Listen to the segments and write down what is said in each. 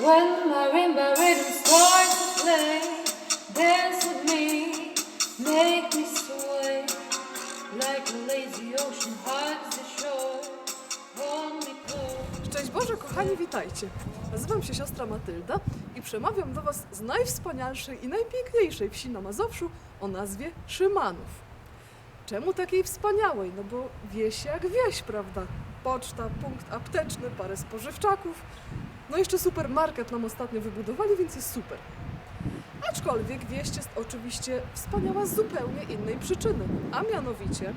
When to play, dance with me, make me like a lazy ocean the shore. Close. Szczęść Boże, kochani, witajcie. Nazywam się siostra Matylda i przemawiam do Was z najwspanialszej i najpiękniejszej wsi na Mazowszu o nazwie Szymanów. Czemu takiej wspaniałej? No bo wieś jak wieś, prawda? Poczta, punkt apteczny, parę spożywczaków. No jeszcze supermarket nam ostatnio wybudowali, więc jest super. Aczkolwiek wieść jest oczywiście wspaniała z zupełnie innej przyczyny, a mianowicie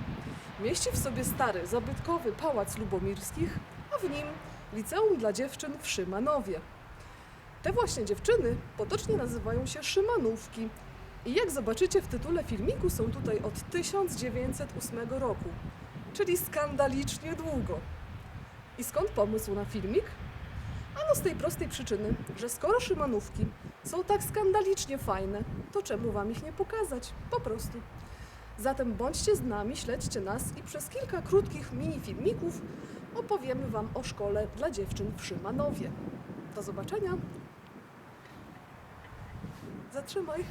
mieści w sobie stary, zabytkowy pałac lubomirskich, a w nim liceum dla dziewczyn w Szymanowie. Te właśnie dziewczyny potocznie nazywają się Szymanówki i jak zobaczycie w tytule filmiku są tutaj od 1908 roku, czyli skandalicznie długo. I skąd pomysł na filmik? Ano z tej prostej przyczyny, że skoro Szymanówki są tak skandalicznie fajne, to czemu wam ich nie pokazać? Po prostu. Zatem bądźcie z nami, śledźcie nas i przez kilka krótkich mini filmików opowiemy wam o szkole dla dziewczyn w Szymanowie. Do zobaczenia. Zatrzymaj.